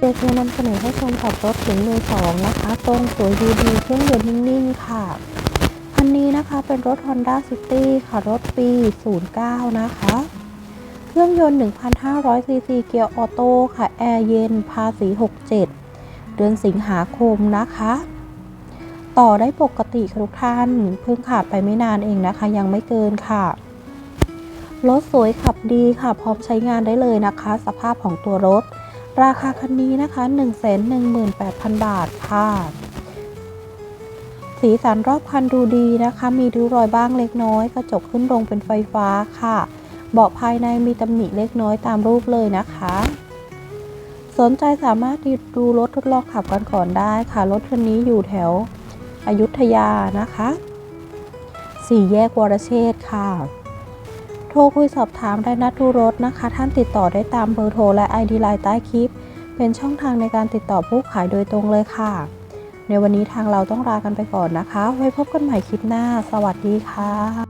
เจเจนำเสนอให้ชมขับรถถึงมือสองนะคะ ตรงสวยดูดีเครื่องยนต์นิ่งๆค่ะคันนี้นะคะเป็นรถ Honda City ค่ะ รถปี 09 นะคะ เครื่องยนต์1,500ซีซีเกียร์ออโต้ค่ะ แอร์เย็น ภาษี 67 เดือนสิงหาคมนะคะ ต่อได้ปกติค่ะทุกท่าน เพิ่งขาดไปไม่นานเองนะคะ ยังไม่เกินค่ะรถสวยขับดีค่ะ พร้อมใช้งานได้เลยนะคะ สภาพของตัวรถ ราคาคันนี้นะคะ118,000 บาทค่ะ สีสันรอบคันดูดีนะคะ มีริ้วรอยบ้างเล็กน้อย กระจกขึ้นลงเป็นไฟฟ้าค่ะ เบาะภายในมีตำหนิเล็กน้อยตามรูปเลยนะคะ สนใจสามารถดูรถทดลองขับกันก่อนได้ค่ะ รถคันนี้อยู่แถวอยุธยานะคะ สี่แยกวรเชษฐ์ค่ะ โทรคุยสอบถามได้นัดดูรถนะคะ ท่านติดต่อได้ตามเบอร์โทรและ ID ไลน์ใต้คลิป เป็นช่องทางในการติดต่อผู้ขายโดยตรงเลยค่ะ ในวันนี้ทางเราต้องลากันไปก่อนนะคะ ไว้พบกันใหม่คลิปหน้า สวัสดีค่ะ